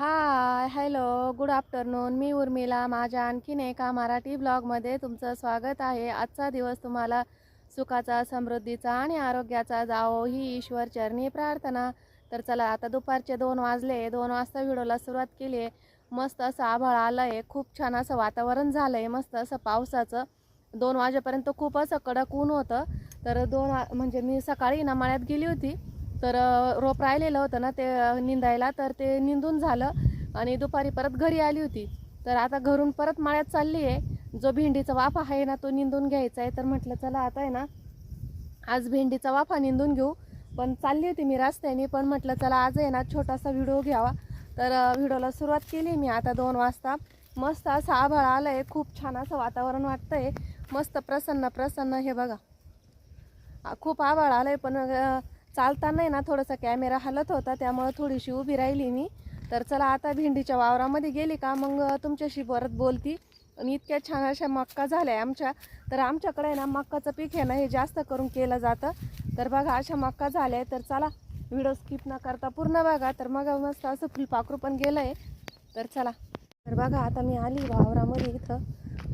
हाय hello good afternoon मी उर्मिला. माझ्या आणखीन एका मराठी ब्लॉगमध्ये तुमचं स्वागत आहे. आजचा दिवस तुम्हाला सुखाचा समृद्धीचा आणि आरोग्याचा जावो ही ईश्वर चरणी प्रार्थना. तर चला आता दुपारचे दोन वाजले. दोन वाजता व्हिडिओला सुरुवात केली आहे मस्त असं आभाळ आलं आहे खूप छान असं वातावरण झालं आहे मस्त असं पावसाचं. दोन वाजेपर्यंत खूप असं कडक ऊन होतं. तर दोन वा म्हणजे मी सकाळी ना मळ्यात गेली होती. तर रोप राहिलेलं होतं ना ते निंदायला तर ते निंदून झालं आणि दुपारी परत घरी आली होती. तर आता घरून परत माळ्यात चालली आहे. जो भेंडीचा वाफा आहे ना तो निंदून घ्यायचा आहे. तर म्हटलं चला आता आहे ना आज भेंडीचा वाफा निंदून घेऊ. पण चालली होती मी रस्त्याने पण म्हटलं चला आज आहे ना छोटासा व्हिडिओ घ्यावा. तर व्हिडिओला सुरुवात केली मी आता दोन वाजता. मस्त असं आभाळ आलं आहे खूप छान असं वातावरण वाटतंय. मस्त प्रसन्न प्रसन्न हे बघा. खूप आभाळ आलं आहे पण चालताना आहे ना थोडासा कॅमेरा हलत होता त्यामुळं थोडीशी उभी राहिली मी. तर चला आता भेंडीच्या वावरामध्ये गेली का मग तुमच्याशी परत बोलती. आणि इतक्या छान अशा मक्का झाल्या आहे आमच्या. तर आमच्याकडे आहे ना मक्काचं पीक आहे ना हे जास्त करून केलं जातं. तर बघा अशा मक्का झाल्या आहे तर चला व्हिडिओ स्किप न करता पूर्ण बघा. तर मग मस्त असं फुलपाखरू पण गेलं आहे तर चला. तर बघा आता मी आली वावरामध्ये इथं.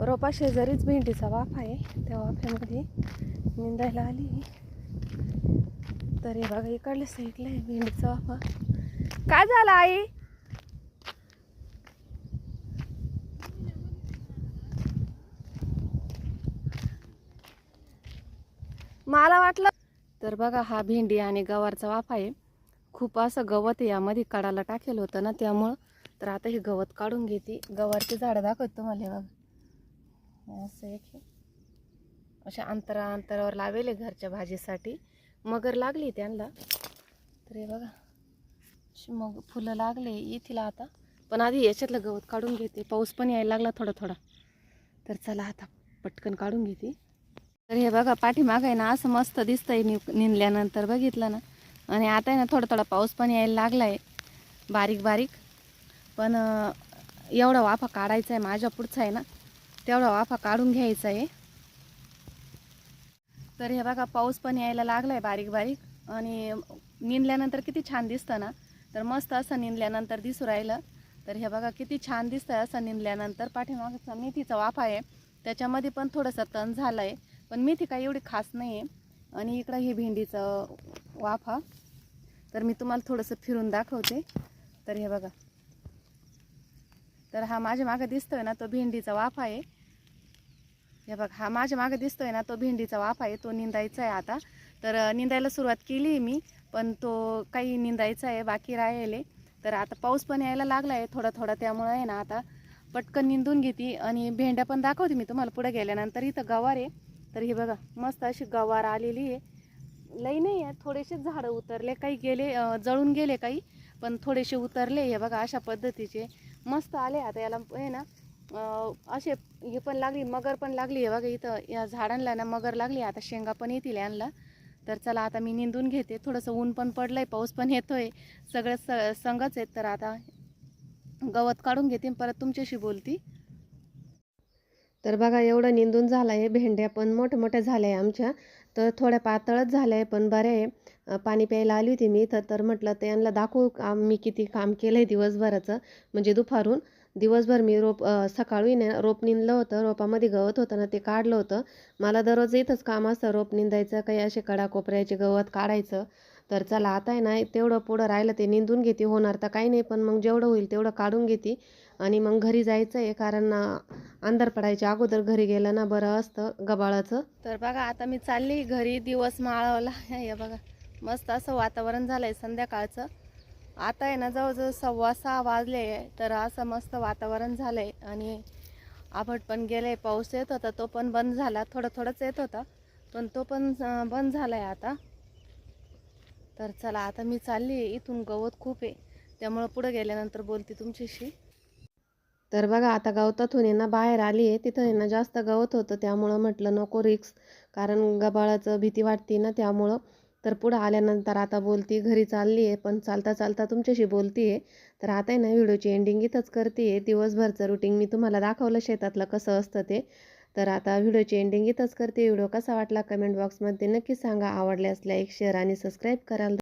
रोपा शेजारीच भेंडीचा वाफ आहे. त्या वाफ्यामध्ये निंदायला आली. तर हे बघा इकडल्या साईडला आहे भेंडीचा वाफा काय झालं आई? मला वाटलं तर बघा हा भेंडी आणि गवारचा वाफा आहे. खूप असं गवत यामध्ये काढायला टाकेल होतं ना त्यामुळं. तर आता हे गवत काढून घेते. गवारची झाडं दाखवत तुम्हाला बघ बघा. असं एक आहे. अशा अंतरा अंतरावर लावेले घरच्या भाजीसाठी. मगर लागली त्यांना. तर हे बघा मग फुलं लागले येथील आता. पण आधी याच्यातलं गवत काढून घेते. पाऊस पण यायला लागला थोडा थोडा. तर चला आता पटकन काढून घेते. तर हे बघा पाठीमाग आहे ना असं मस्त दिसतंय नि निंदल्यानंतर बघितलं ना. आणि आता आहे ना थोडा थोडा पाऊस पण यायला लागला आहे बारीक बारीक. पण एवढा वाफा काढायचा आहे माझ्या पुढचा आहे ना तेवढा वाफा काढून घ्यायचा आहे तर हे बघा पाऊस पण यायला लागला आहे बारीक बारीक आणि निंदल्यानंतर किती छान दिसतं ना? तर मस्त असं निंदल्यानंतर दिसू राहिलं. तर हे बघा किती छान दिसतं असं निंदल्यानंतर. पाठीमागचा मेथीचा वाफा आहे. त्याच्यामध्ये पण थोडंसं तण झालं आहे पण मेथी काही एवढी खास नाही आहे आणि इकडं हे भेंडीचं वाफा तर मी तुम्हाला थोडंसं फिरून दाखवते. तर हे बघा. तर हा माझ्या मागं दिसतोय ना तो भेंडीचा वाफा आहे. हे बघ हा माझ्या मागे दिसतोय ना तो भेंडीचा वाफ आहे तो निंदायचा आहे आता. तर निंदायला सुरुवात केली आहे मी पण तो काही निंदायचा आहे बाकी राहिले तर आता पाऊस पण यायला लागला आहे थोडा थोडा त्यामुळं आहे ना आता पटकन निंदून घेते. आणि भेंड्या पण दाखवते मी तुम्हाला पुढे गेल्यानंतर. इथं गवार आहे. तर हे बघा मस्त अशी गवार आलेली आहे. लई नाही आहे थोडेसेच झाडं उतरले काही गेले जळून गेले काही पण थोडेसे उतरले. हे बघा अशा पद्धतीचे. मस्त आले आता याला आहे ना असे हे पण लागली मगर पण लागली. आहे बघा इथं या झाडांना ना मगर लागली. आता शेंगा पण येतील यांना. तर चला आता मी निंदून घेते. थोडंसं ऊन पण पडलं आहे पाऊस पण येतो आहे सगळं स संगच आहेत. तर आता गवत काढून घेते परत तुमच्याशी बोलती. तर बघा एवढं निंदून झालं आहे भेंड्या पण मोठ्या मोठ्या झाल्या आहे आमच्या. तर थोड्या पातळच झाल्या आहे पण बऱ्या आहे. पाणी प्यायला आली होती मी तर तर म्हटलं त्यांना दाखवू काम मी किती काम केलं आहे दिवसभराचं म्हणजे दुपारून. दिवसभर मी रोप सकाळी ना रोप निंदलं होतं रोपामध्ये गवत होतं ना ते काढलं होतं. मला दररोज इथंच काम असतं रोप निंदायचं काही असे कडा कोपऱ्याचे गवत काढायचं. तर चला आता आहे ना तेवढं पुढं राहिलं ते निंदून घेते होणार तर काही नाही पण मग जेवढं होईल तेवढं काढून घेते. आणि मग घरी जायचं आहे कारण अंधार पडायच्या अगोदर घरी गेलं ना बरं असतं गबाळाचं. तर बघा आता मी चालली घरी दिवस माळवला. हे बघा मस्त असं वातावरण झालं आहे संध्याकाळचं. आता आहे ना जवळजवळ सव्वा सहा वाजले तर असं मस्त वातावरण झालं आहे आणि आभट पण गेले पाऊस येत होता तो पण बंद झाला थोडं थोडंच येत होता पण तो पण बंद झाला आहे आता. तर चला आता मी चालली इथून गवत खूप आहे त्यामुळं पुढं गेल्यानंतर बोलते तुमच्याशी. तर बघा आता गवतातून आहे ना बाहेर आली आहे तिथं आहे ना जास्त गवत होतं त्यामुळं म्हटलं नको रिक्स कारण गबाळाचं भीती वाटते ना त्यामुळं. तर पुढं आल्यानंतर आता बोलती घरी चालली आहे पण चालता चालता तुमच्याशी बोलती आहे तर आता आहे ना व्हिडिओची एंडिंग इथंच करते आहे दिवसभरचं रुटीन मी तुम्हाला दाखवलं शेतातलं कसं असतं ते. तर आता व्हिडिओची एंडिंग इथंच करते व्हिडिओ कसा वाटला कमेंट बॉक्समध्ये नक्की सांगा. आवडल्यास लाईक शेअर आणि सबस्क्राईब कराल